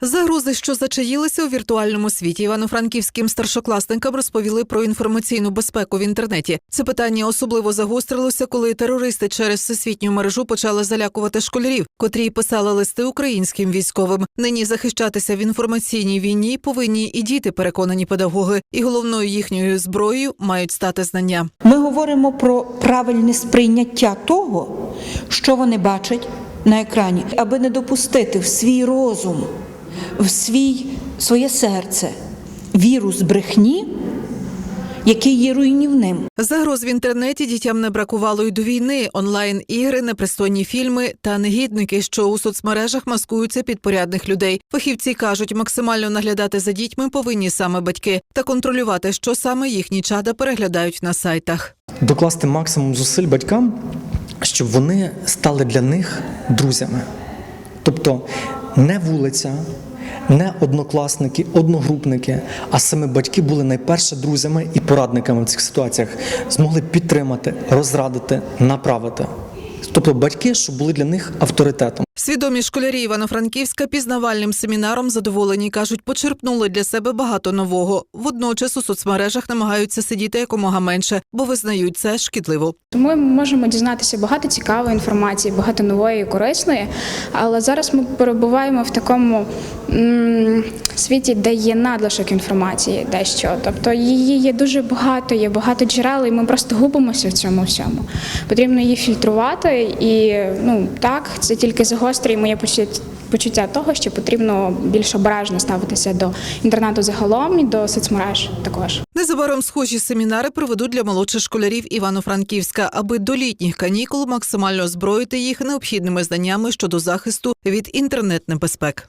Загрози, що зачаїлися у віртуальному світі, івано-франківським старшокласникам розповіли про інформаційну безпеку в інтернеті. Це питання особливо загострилося, коли терористи через всесвітню мережу почали залякувати школярів, котрі писали листи українським військовим. Нині захищатися в інформаційній війні повинні і діти, переконані педагоги, і головною їхньою зброєю мають стати знання. Ми говоримо про правильне сприйняття того, що вони бачать на екрані, аби не допустити в свій розум, в свій, своє серце вірус брехні, який є руйнівним. Загроз в інтернеті дітям не бракувало й до війни. Онлайн ігри, непристойні фільми та негідники, що у соцмережах маскуються під порядних людей. Фахівці кажуть, максимально наглядати за дітьми повинні саме батьки та контролювати, що саме їхні чада переглядають на сайтах. докласти максимум зусиль батькам, щоб вони стали для них друзями. Тобто не вулиця, не однокласники, одногрупники, а саме батьки були найперше друзями і порадниками в цих ситуаціях, змогли підтримати, розрадити, направити. Тобто батьки, щоб були для них авторитетом. Свідомі школярі Івано-Франківська пізнавальним семінаром задоволені кажуть, почерпнули для себе багато нового. Водночас у соцмережах намагаються сидіти якомога менше, бо визнають це шкідливо. Ми можемо дізнатися багато цікавої інформації, багато нової і корисної. Але зараз ми перебуваємо в такому м, світі, де є надлишок інформації, дещо. Тобто її є дуже багато, є багато джерел, і ми просто губимося в цьому всьому. Потрібно її фільтрувати, і ну так, це тільки загострює моє почуття. Того, що потрібно більш обережно ставитися до інтернету загалом і до соцмереж також. Незабаром схожі семінари проведуть для молодших школярів Івано-Франківська, аби до літніх канікул максимально озброїти їх необхідними знаннями щодо захисту від інтернет-небезпек.